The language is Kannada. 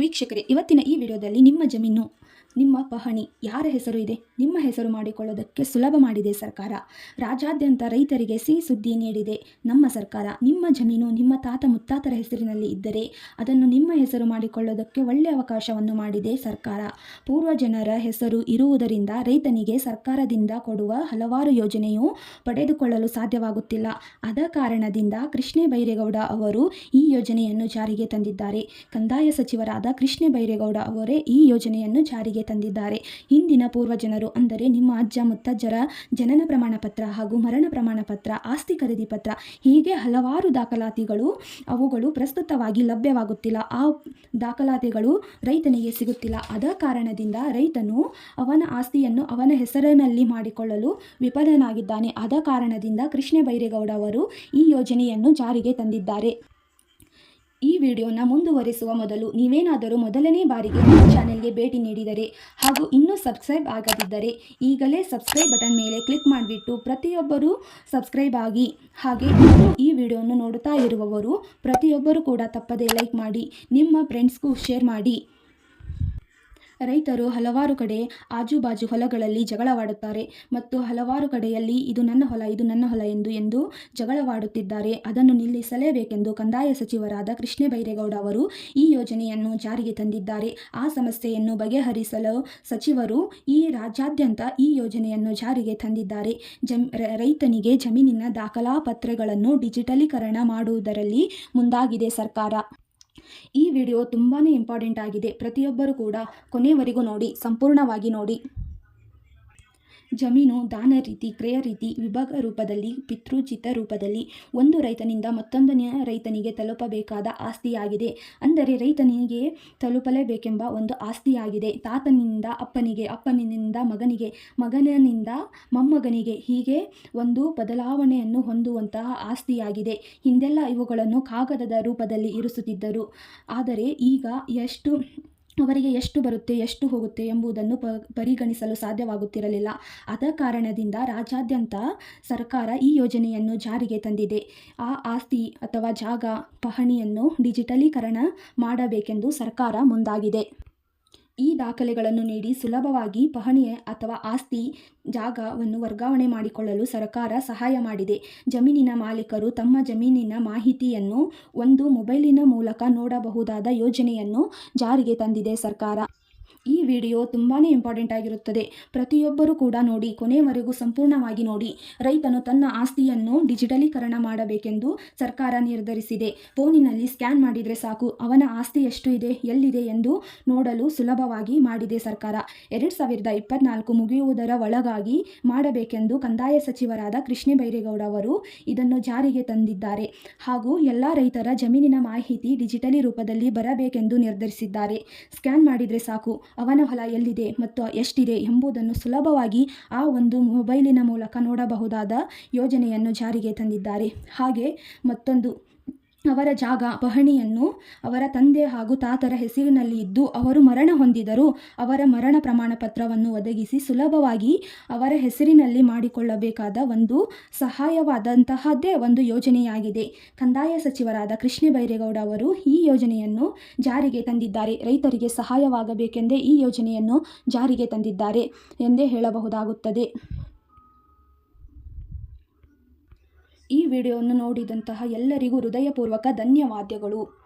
ವೀಕ್ಷಕರೇ, ಇವತ್ತಿನ ಈ ವಿಡಿಯೋದಲ್ಲಿ ನಿಮ್ಮ ಜಮೀನು, ನಿಮ್ಮ ಪಹಣಿ ಯಾರ ಹೆಸರು ಇದೆ? ನಿಮ್ಮ ಹೆಸರು ಮಾಡಿಕೊಳ್ಳೋದಕ್ಕೆ ಸುಲಭ ಮಾಡಿದೆ ಸರ್ಕಾರ. ರಾಜ್ಯಾದ್ಯಂತ ರೈತರಿಗೆ ಸಿಹಿ ಸುದ್ದಿ ನೀಡಿದೆ. ನಮ್ಮ ಸರ್ಕಾರ ನಿಮ್ಮ ಜಮೀನು, ನಿಮ್ಮ ತಾತ ಮುತ್ತಾತರ ಹೆಸರಿನಲ್ಲಿ ಇದ್ದರೆ ಅದನ್ನು ನಿಮ್ಮ ಹೆಸರು ಮಾಡಿಕೊಳ್ಳೋದಕ್ಕೆ ಒಳ್ಳೆಯ ಅವಕಾಶವನ್ನು ಮಾಡಿದೆ ಸರ್ಕಾರ. ಪೂರ್ವಜನರ ಹೆಸರು ಇರುವುದರಿಂದ ರೈತನಿಗೆ ಸರ್ಕಾರದಿಂದ ಕೊಡುವ ಹಲವಾರು ಯೋಜನೆಯು ಪಡೆದುಕೊಳ್ಳಲು ಸಾಧ್ಯವಾಗುತ್ತಿಲ್ಲ. ಅದ ಕಾರಣದಿಂದ ಕೃಷ್ಣೇ ಬೈರೇಗೌಡ ಅವರು ಈ ಯೋಜನೆಯನ್ನು ಜಾರಿಗೆ ತಂದಿದ್ದಾರೆ. ಕಂದಾಯ ಸಚಿವರಾದ ಕೃಷ್ಣ ಬೈರೇಗೌಡ ಅವರೇ ಈ ಯೋಜನೆಯನ್ನು ಜಾರಿಗೆ ತಂದಿದ್ದಾರೆ. ಹಿಂದಿನ ಪೂರ್ವಜನರು ಅಂದರೆ ನಿಮ್ಮ ಅಜ್ಜ, ಮುತ್ತಜ್ಜರ ಜನನ ಪ್ರಮಾಣ ಪತ್ರ ಹಾಗೂ ಮರಣ ಪ್ರಮಾಣ ಪತ್ರ, ಆಸ್ತಿ ಖರೀದಿ ಪತ್ರ, ಹೀಗೆ ಹಲವಾರು ದಾಖಲಾತಿಗಳು ಅವುಗಳು ಪ್ರಸ್ತುತವಾಗಿ ಲಭ್ಯವಾಗುತ್ತಿಲ್ಲ. ಆ ದಾಖಲಾತಿಗಳು ರೈತನಿಗೆ ಸಿಗುತ್ತಿಲ್ಲ. ಅದ ಕಾರಣದಿಂದ ರೈತನು ಅವನ ಆಸ್ತಿಯನ್ನು ಅವನ ಹೆಸರಿನಲ್ಲಿ ಮಾಡಿಕೊಳ್ಳಲು ವಿಫಲನಾಗಿದ್ದಾನೆ. ಆದ ಕಾರಣದಿಂದ ಕೃಷ್ಣ ಬೈರೇಗೌಡ ಅವರು ಈ ಯೋಜನೆಯನ್ನು ಜಾರಿಗೆ ತಂದಿದ್ದಾರೆ. ಈ ವಿಡಿಯೋನ ಮುಂದುವರಿಸುವ ಮೊದಲು ನೀವೇನಾದರೂ ಮೊದಲನೇ ಬಾರಿಗೆ ನಮ್ಮ ಚಾನೆಲ್ಗೆ ಭೇಟಿ ನೀಡಿದರೆ ಹಾಗೂ ಇನ್ನೂ ಸಬ್ಸ್ಕ್ರೈಬ್ ಆಗದಿದ್ದರೆ ಈಗಲೇ ಸಬ್ಸ್ಕ್ರೈಬ್ ಬಟನ್ ಮೇಲೆ ಕ್ಲಿಕ್ ಮಾಡಿಬಿಟ್ಟು ಪ್ರತಿಯೊಬ್ಬರೂ ಸಬ್ಸ್ಕ್ರೈಬ್ ಆಗಿ ಹಾಗೆ ಇನ್ನೂ ಈ ವಿಡಿಯೋವನ್ನು ನೋಡುತ್ತಾ ಇರುವವರು ಪ್ರತಿಯೊಬ್ಬರೂ ಕೂಡ ತಪ್ಪದೇ ಲೈಕ್ ಮಾಡಿ, ನಿಮ್ಮ ಫ್ರೆಂಡ್ಸ್ಗೂ ಶೇರ್ ಮಾಡಿ. ರೈತರು ಹಲವಾರು ಕಡೆ ಆಜುಬಾಜು ಹೊಲಗಳಲ್ಲಿ ಜಗಳವಾಡುತ್ತಾರೆ. ಮತ್ತು ಹಲವಾರು ಕಡೆಯಲ್ಲಿ ಇದು ನನ್ನ ಹೊಲ, ಇದು ನನ್ನ ಹೊಲ ಎಂದು ಎಂದು ಜಗಳವಾಡುತ್ತಿದ್ದಾರೆ. ಅದನ್ನು ನಿಲ್ಲಿಸಲೇಬೇಕೆಂದು ಕಂದಾಯ ಸಚಿವರಾದ ಕೃಷ್ಣ ಬೈರೇಗೌಡ ಅವರು ಈ ಯೋಜನೆಯನ್ನು ಜಾರಿಗೆ ತಂದಿದ್ದಾರೆ. ಆ ಸಮಸ್ಯೆಯನ್ನು ಬಗೆಹರಿಸಲು ಸಚಿವರು ಈ ರಾಜ್ಯಾದ್ಯಂತ ಈ ಯೋಜನೆಯನ್ನು ಜಾರಿಗೆ ತಂದಿದ್ದಾರೆ. ಜಮ್ ರೈತನಿಗೆ ಜಮೀನಿನ ದಾಖಲಾಪತ್ರಗಳನ್ನು ಡಿಜಿಟಲೀಕರಣ ಮಾಡುವುದರಲ್ಲಿ ಮುಂದಾಗಿದೆ ಸರ್ಕಾರ. ಈ ವಿಡಿಯೋ ತುಂಬಾ ಇಂಪಾರ್ಟೆಂಟ್ ಆಗಿದೆ. ಪ್ರತಿಯೊಬ್ಬರು ಕೂಡ ಕೊನೆವರೆಗೂ ನೋಡಿ ಸಂಪೂರ್ಣವಾಗಿ ನೋಡಿ. ಜಮೀನು, ದಾನ ರೀತಿ, ಕ್ರಯ ರೀತಿ, ವಿಭಾಗ ರೂಪದಲ್ಲಿ ಪಿತೃಚಿತ ರೂಪದಲ್ಲಿ ಒಂದು ರೈತನಿಂದ ಮತ್ತೊಂದನೇ ರೈತನಿಗೆ ತಲುಪಬೇಕಾದ ಆಸ್ತಿಯಾಗಿದೆ. ಅಂದರೆ ರೈತನಿಗೆ ತಲುಪಲೇಬೇಕೆಂಬ ಒಂದು ಆಸ್ತಿಯಾಗಿದೆ. ತಾತನಿಂದ ಅಪ್ಪನಿಗೆ, ಅಪ್ಪನಿಂದ ಮಗನಿಗೆ, ಮಗನಿಂದ ಮೊಮ್ಮಗನಿಗೆ ಹೀಗೆ ಒಂದು ಬದಲಾವಣೆಯನ್ನು ಹೊಂದುವಂತಹ ಆಸ್ತಿಯಾಗಿದೆ. ಹಿಂದೆಲ್ಲ ಇವುಗಳನ್ನು ಕಾಗದದ ರೂಪದಲ್ಲಿ ಇರಿಸುತ್ತಿದ್ದರು. ಆದರೆ ಈಗ ಎಷ್ಟು ಅವರಿಗೆ ಎಷ್ಟು ಬರುತ್ತೆ, ಎಷ್ಟು ಹೋಗುತ್ತೆ ಎಂಬುದನ್ನು ಪರಿಗಣಿಸಲು ಸಾಧ್ಯವಾಗುತ್ತಿರಲಿಲ್ಲ. ಆದ ಕಾರಣದಿಂದ ರಾಜ್ಯಾದ್ಯಂತ ಸರ್ಕಾರ ಈ ಯೋಜನೆಯನ್ನು ಜಾರಿಗೆ ತಂದಿದೆ. ಆ ಆಸ್ತಿ ಅಥವಾ ಜಾಗ ಪಹಣಿಯನ್ನು ಡಿಜಿಟಲೀಕರಣ ಮಾಡಬೇಕೆಂದು ಸರ್ಕಾರ ಮುಂದಾಗಿದೆ. ಈ ದಾಖಲೆಗಳನ್ನು ನೀಡಿ ಸುಲಭವಾಗಿ ಪಹಣಿ ಅಥವಾ ಆಸ್ತಿ ಜಾಗವನ್ನು ವರ್ಗಾವಣೆ ಮಾಡಿಕೊಳ್ಳಲು ಸರ್ಕಾರ ಸಹಾಯ ಮಾಡಿದೆ. ಜಮೀನಿನ ಮಾಲೀಕರು ತಮ್ಮ ಜಮೀನಿನ ಮಾಹಿತಿಯನ್ನು ಒಂದು ಮೊಬೈಲಿನ ಮೂಲಕ ನೋಡಬಹುದಾದ ಯೋಜನೆಯನ್ನು ಜಾರಿಗೆ ತಂದಿದೆ ಸರ್ಕಾರ. ಈ ವಿಡಿಯೋ ತುಂಬಾ ಇಂಪಾರ್ಟೆಂಟ್ ಆಗಿರುತ್ತದೆ. ಪ್ರತಿಯೊಬ್ಬರೂ ಕೂಡ ನೋಡಿ, ಕೊನೆವರೆಗೂ ಸಂಪೂರ್ಣವಾಗಿ ನೋಡಿ. ರೈತನು ತನ್ನ ಆಸ್ತಿಯನ್ನು ಡಿಜಿಟಲೀಕರಣ ಮಾಡಬೇಕೆಂದು ಸರ್ಕಾರ ನಿರ್ಧರಿಸಿದೆ. ಫೋನಿನಲ್ಲಿ ಸ್ಕ್ಯಾನ್ ಮಾಡಿದರೆ ಸಾಕು, ಅವನ ಆಸ್ತಿ ಎಷ್ಟು ಇದೆ, ಎಲ್ಲಿದೆ ಎಂದು ನೋಡಲು ಸುಲಭವಾಗಿ ಮಾಡಿದೆ ಸರ್ಕಾರ. ಎರಡು ಸಾವಿರದ ಇಪ್ಪತ್ನಾಲ್ಕು ಮುಗಿಯುವುದರ ಒಳಗಾಗಿ ಮಾಡಬೇಕೆಂದು ಕಂದಾಯ ಸಚಿವರಾದ ಕೃಷ್ಣ ಬೈರೇಗೌಡ ಅವರು ಇದನ್ನು ಜಾರಿಗೆ ತಂದಿದ್ದಾರೆ. ಹಾಗೂ ಎಲ್ಲ ರೈತರ ಜಮೀನಿನ ಮಾಹಿತಿ ಡಿಜಿಟಲಿ ರೂಪದಲ್ಲಿ ಬರಬೇಕೆಂದು ನಿರ್ಧರಿಸಿದ್ದಾರೆ. ಸ್ಕ್ಯಾನ್ ಮಾಡಿದರೆ ಸಾಕು ಅವನ ಹೊಲ ಎಲ್ಲಿದೆ ಮತ್ತು ಎಷ್ಟಿದೆ ಎಂಬುದನ್ನು ಸುಲಭವಾಗಿ ಆ ಒಂದು ಮೊಬೈಲಿನ ಮೂಲಕ ನೋಡಬಹುದಾದ ಯೋಜನೆಯನ್ನು ಜಾರಿಗೆ ತಂದಿದ್ದಾರೆ. ಹಾಗೆ ಮತ್ತೊಂದು ಅವರ ಜಾಗ ಪಹಣಿಯನ್ನು ಅವರ ತಂದೆ ಹಾಗೂ ತಾತರ ಹೆಸರಿನಲ್ಲಿ ಇದ್ದು ಅವರು ಮರಣ ಹೊಂದಿದರೂ ಅವರ ಮರಣ ಪ್ರಮಾಣ ಪತ್ರವನ್ನು ಒದಗಿಸಿ ಸುಲಭವಾಗಿ ಅವರ ಹೆಸರಿನಲ್ಲಿ ಮಾಡಿಕೊಳ್ಳಬೇಕಾದ ಒಂದು ಸಹಾಯವಾದಂತಹದ್ದೇ ಒಂದು ಯೋಜನೆಯಾಗಿದೆ. ಕಂದಾಯ ಸಚಿವರಾದ ಕೃಷ್ಣ ಬೈರೇಗೌಡ ಅವರು ಈ ಯೋಜನೆಯನ್ನು ಜಾರಿಗೆ ತಂದಿದ್ದಾರೆ. ರೈತರಿಗೆ ಸಹಾಯವಾಗಬೇಕೆಂದೇ ಈ ಯೋಜನೆಯನ್ನು ಜಾರಿಗೆ ತಂದಿದ್ದಾರೆ ಎಂದೇ ಹೇಳಬಹುದಾಗುತ್ತದೆ. ಈ ವಿಡಿಯೋವನ್ನು ನೋಡಿದಂತಹ ಎಲ್ಲರಿಗೂ ಹೃದಯಪೂರ್ವಕ ಧನ್ಯವಾದಗಳು.